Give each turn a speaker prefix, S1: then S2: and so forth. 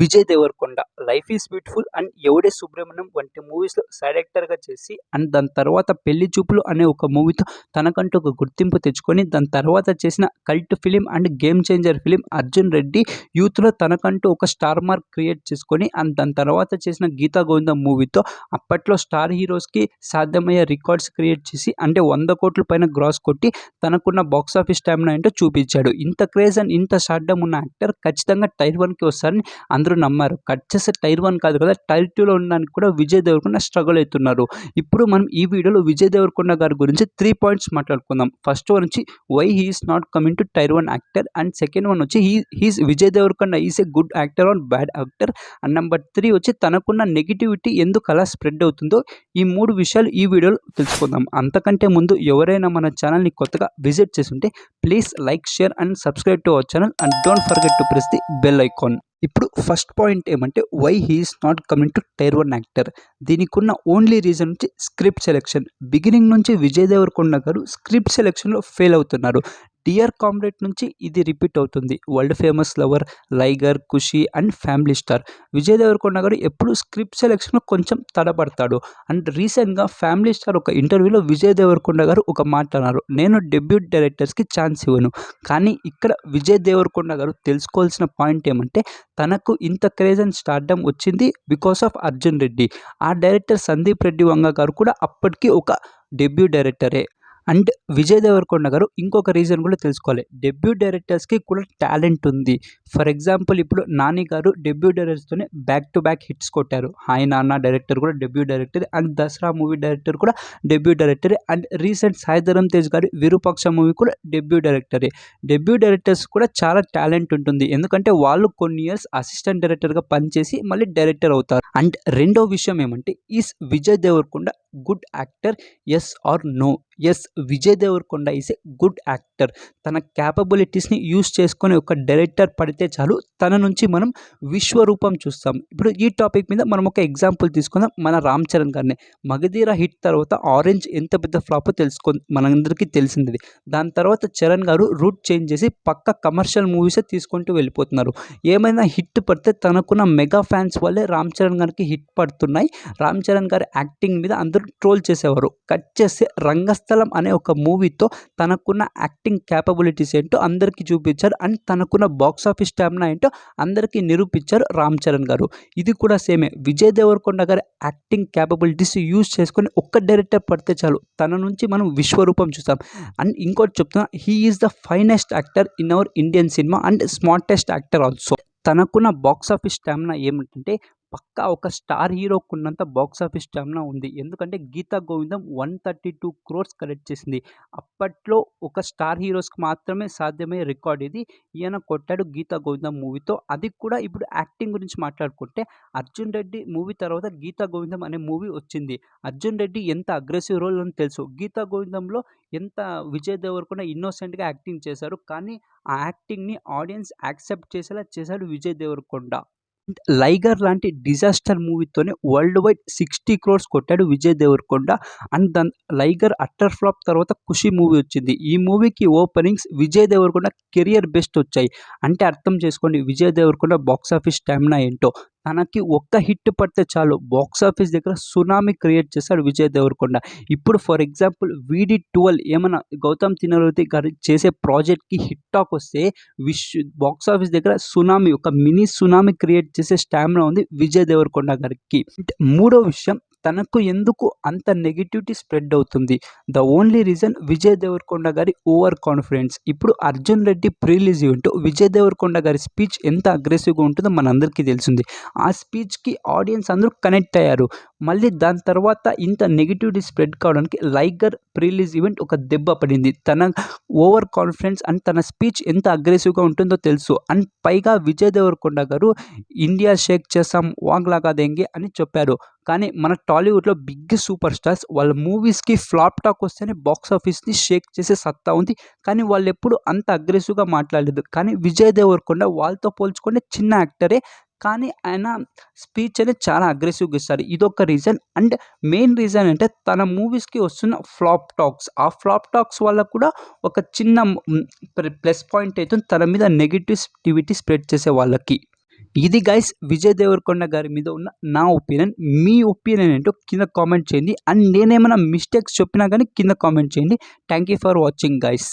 S1: Vijay Devarakonda life is beautiful and Yevade Subramanyam వంటి మూవీస్లో side యాక్టర్గా చేసి అండ్ దాని తర్వాత పెళ్ళి చూపులు అనే ఒక మూవీతో తనకంటూ ఒక గుర్తింపు తెచ్చుకొని దాని తర్వాత చేసిన cult film and game changer film Arjun Reddy యూత్లో తనకంటూ ఒక స్టార్ మార్క్ క్రియేట్ చేసుకొని అండ్ దాని తర్వాత చేసిన గీతా గోవిందం మూవీతో అప్పట్లో స్టార్ హీరోస్కి సాధ్యమయ్యే రికార్డ్స్ క్రియేట్ చేసి అంటే వంద కోట్ల పైన గ్రాస్ కొట్టి తనకున్న బాక్స్ ఆఫీస్ టైంలో ఏంటో చూపించాడు. ఇంత క్రేజ్ అండ్ ఇంత షార్డమ్ ఉన్న యాక్టర్ ఖచ్చితంగా టైర్ వన్కి వస్తారని అందరూ నమ్మారు. కట్ చేస్తే టైర్ వన్ కాదు కదా టైర్ టూలో ఉండడానికి కూడా విజయ్ దేవరకొండ స్ట్రగుల్ అవుతున్నారు. ఇప్పుడు మనం ఈ వీడియోలో విజయ్ దేవరకొండ గారి గురించి త్రీ పాయింట్స్ మాట్లాడుకుందాం. ఫస్ట్ వన్ వచ్చి why he's not coming to tier one actor and second one వచ్చి he he's Vijay Devarakonda is a good actor or bad actor and number three వచ్చి తనకున్న నెగిటివిటీ ఎందుకు అలా స్ప్రెడ్ అవుతుందో? ఈ మూడు విషయాలు ఈ వీడియోలో తెలుసుకుందాం. అంతకంటే ముందు ఎవరైనా మన ఛానల్ని కొత్తగా విజిట్ చేస్తుంటే please like share and subscribe to our channel and don't forget to press the bell icon ఇప్పుడు ఫస్ట్ పాయింట్ ఏమంటే why he's not coming to tier one actor దీనికి ఉన్న ఓన్లీ రీజన్ నుంచి స్క్రిప్ట్ సెలెక్షన్ బిగినింగ్ నుంచి విజయ్ దేవరకొండ గారు script సెలెక్షన్లో fail అవుతున్నారు. Dear comrade నుంచి ఇది రిపీట్ అవుతుంది. World famous lover liger Kushi and family star. Vijay Devarakonda గారు ఎప్పుడు స్క్రిప్ట్ సెలెక్షన్లో కొంచెం తడబడతాడు. అండ్ రీసెంట్గా ఫ్యామిలీ స్టార్ ఒక ఇంటర్వ్యూలో విజయ్ దేవరకొండ గారు ఒక మాట అన్నారు. నేను డెబ్యూట్ డైరెక్టర్స్కి ఛాన్స్ ఇవ్వను. కానీ ఇక్కడ విజయ్ దేవరకొండ గారు తెలుసుకోవాల్సిన పాయింట్ ఏమంటే తనకు ఇంత క్రేజ్ అండ్ స్టార్డమ్ వచ్చింది బికాస్ ఆఫ్ అర్జున్ రెడ్డి. ఆ డైరెక్టర్ సందీప్ రెడ్డి వంగ గారు కూడా అప్పటికి ఒక డెబ్యూ డైరెక్టరే. అండ్ విజయ్ దేవరకొండ గారు ఇంకొక రీజన్ కూడా తెలుసుకోవాలి. డెబ్యూ డైరెక్టర్స్కి కూడా టాలెంట్ ఉంది. ఫర్ ఎగ్జాంపుల్ ఇప్పుడు నాని గారు డెబ్యూ డైరెక్టర్స్తోనే బ్యాక్ టు బ్యాక్ హిట్స్ కొట్టారు. హాయ్ నాన్న డైరెక్టర్ కూడా debut director and Dasara movie director కూడా డెబ్యూ డైరెక్టరే అండ్ రీసెంట్ సాయిధరం తేజ్ గారి విరూపాక్ష మూవీ కూడా డెబ్యూ డైరెక్టరే డెబ్యూ డైరెక్టర్స్ కూడా చాలా టాలెంట్ ఉంటుంది. ఎందుకంటే వాళ్ళు కొన్ని ఇయర్స్ అసిస్టెంట్ డైరెక్టర్గా పనిచేసి మళ్ళీ డైరెక్టర్ అవుతారు. అండ్ రెండో విషయం ఏమంటే is Vijay Devarakonda good actor yes or no yes Vijay Devarakonda is a good actor తన క్యాపబిలిటీస్ని యూస్ చేసుకొని ఒక డైరెక్టర్ పడితే చాలు తన నుంచి మనం విశ్వరూపం చూస్తాం. ఇప్పుడు ఈ టాపిక్ మీద మనం ఒక ఎగ్జాంపుల్ తీసుకుందాం మన రామ్ చరణ్ గారిని. మగధీర హిట్ తర్వాత ఆరెంజ్ ఎంత పెద్ద ఫ్లాప్ తెలుసుకో మనందరికీ తెలిసింది దాని తర్వాత చరణ్ గారు రూట్ చేంజ్ చేసి పక్క కమర్షియల్ మూవీసే తీసుకుంటూ వెళ్ళిపోతున్నారు. ఏమైనా హిట్ పడితే తనకున్న మెగా ఫ్యాన్స్ వల్లే రామ్ చరణ్ గారికి హిట్ పడుతున్నాయి. రామ్ చరణ్ గారి యాక్టింగ్ మీద అందరూ ట్రోల్ చేసేవారు. కట్ చేస్తే రంగస్థలం అనే ఒక మూవీతో తనకున్న యాక్టింగ్ క్యాపబిలిటీస్ ఏంటో అందరికీ చూపించారు. అండ్ తనకున్న బాక్స్ ఆఫీస్ స్టామినా ఏంటో అందరికీ నిరూపించారు రామ్ చరణ్ గారు. ఇది కూడా సేమే. విజయ్ దేవరకొండ గారి యాక్టింగ్ క్యాపబిలిటీస్ యూజ్ చేసుకొని ఒక్క డైరెక్టర్ పడితే చాలు. తన నుంచి మనం విశ్వరూపం చూస్తాం. అండ్ ఇంకోటి చెప్తున్నా he is the finest actor in our Indian cinema and smartest actor also తనకున్న బాక్స్ ఆఫీస్ స్టామినా ఏమిటంటే పక్కా ఒక స్టార్ హీరోకు ఉన్నంత బాక్స్ ఆఫీస్ స్టామినా ఉంది. ఎందుకంటే Geetha Govindam one thirty two crores collect చేసింది. అప్పట్లో ఒక స్టార్ హీరోస్కి మాత్రమే సాధ్యమయ్యే రికార్డ్ ఇది. ఈయన కొట్టాడు గీతా గోవిందం మూవీతో. అది కూడా ఇప్పుడు యాక్టింగ్ గురించి మాట్లాడుకుంటే అర్జున్ రెడ్డి మూవీ తర్వాత గీతా గోవిందం అనే మూవీ వచ్చింది. అర్జున్ రెడ్డి ఎంత అగ్రెసివ్ రోల్ అని తెలుసు. గీతా గోవిందంలో ఎంత విజయ్ దేవరకొండ ఇన్నోసెంట్గా యాక్టింగ్ చేశారు కానీ ఆ యాక్టింగ్ని ఆడియన్స్ యాక్సెప్ట్ చేసేలా చేశాడు విజయ్ దేవరకొండ. లైగర్ లాంటి డిజాస్టర్ మూవీతోనే వరల్డ్ వైడ్ సిక్స్టీ క్రోర్స్ కొట్టాడు విజయ్ దేవరకొండ. అండ్ దాని లైగర్ అట్టర్ ఫ్లాప్ తర్వాత ఖుషి మూవీ వచ్చింది. ఈ మూవీకి openings Vijay Deverakonda career best వచ్చాయి. అంటే అర్థం చేసుకోండి Vijay Deverakonda box office stamina ఏంటో. తనకి ఒక్క హిట్ పడితే చాలు. బాక్స్ ఆఫీస్ దగ్గర సునామీ క్రియేట్ చేశాడు విజయ్ దేవరకొండ. ఇప్పుడు ఫర్ ఎగ్జాంపుల్ వీడి ట్వెల్వ్ ఏమైనా గౌతమ్ తినరుతి గారు చేసే ప్రాజెక్ట్కి హిట్ టాక్ వస్తే విష్ బాక్స్ ఆఫీస్ దగ్గర సునామీ ఒక మినీ సునామీ క్రియేట్ చేసే స్టామినా ఉంది విజయ్ దేవరకొండ గారికి. మూడో విషయం తనకు ఎందుకు అంత నెగిటివిటీ స్ప్రెడ్ అవుతుంది? The only reason Vijay Deverakonda గారి ఓవర్ కాన్ఫిడెన్స్ ఇప్పుడు అర్జున్ రెడ్డి ప్రీలీజ్ ఈవెంట్ విజయ్ దేవరకొండ గారి స్పీచ్ ఎంత అగ్రెసివ్గా ఉంటుందో మనందరికీ తెలిసింది. ఆ స్పీచ్కి ఆడియన్స్ అందరూ కనెక్ట్ అయ్యారు. మళ్ళీ దాని తర్వాత ఇంత నెగిటివిటీ స్ప్రెడ్ కావడానికి లైగర్ ప్రీలీజ్ ఈవెంట్ ఒక దెబ్బ పడింది. తన ఓవర్ కాన్ఫిడెన్స్ అండ్ తన స్పీచ్ ఎంత అగ్రెసివ్గా ఉంటుందో తెలుసు. అండ్ పైగా విజయ్ దేవరకొండ గారు ఇండియా షేక్ చేసాం వాంగ్లాగా లాగా అని చెప్పారు. కానీ మన టాలీవుడ్లో బిగ్ సూపర్ స్టార్స్ వాళ్ళ మూవీస్కి ఫ్లాప్ టాక్ వస్తేనే బాక్స్ ఆఫీస్ని షేక్ చేసే సత్తా ఉంది. కానీ వాళ్ళు ఎప్పుడు అంత అగ్రెసివ్గా మాట్లాడలేదు. కానీ విజయ్ దేవరకొండ వాళ్ళతో పోల్చుకుంటే చిన్న యాక్టరే. కానీ ఆయన స్పీచ్ అనేది చాలా అగ్రెసివ్గా ఇస్తారు ఇదొక రీజన్. అండ్ మెయిన్ రీజన్ అంటే తన మూవీస్కి వస్తున్న ఫ్లాప్ టాక్స్. ఆ ఫ్లాప్ టాక్స్ వల్ల కూడా ఒక చిన్న ప్లస్ పాయింట్ అయితే తన మీద నెగిటివిటీ స్ప్రెడ్ చేసే వాళ్ళకి. ఇది గైస్ విజయ్ దేవరకొండ గారి మీద ఉన్న నా ఒపీనియన్ మీ ఒపీనియన్ ఏంటో కింద కామెంట్ చేయండి. అండ్ నేనేమైనా మిస్టేక్స్ చెప్పినా కానీ కింద కామెంట్ చేయండి. Thank you for watching guys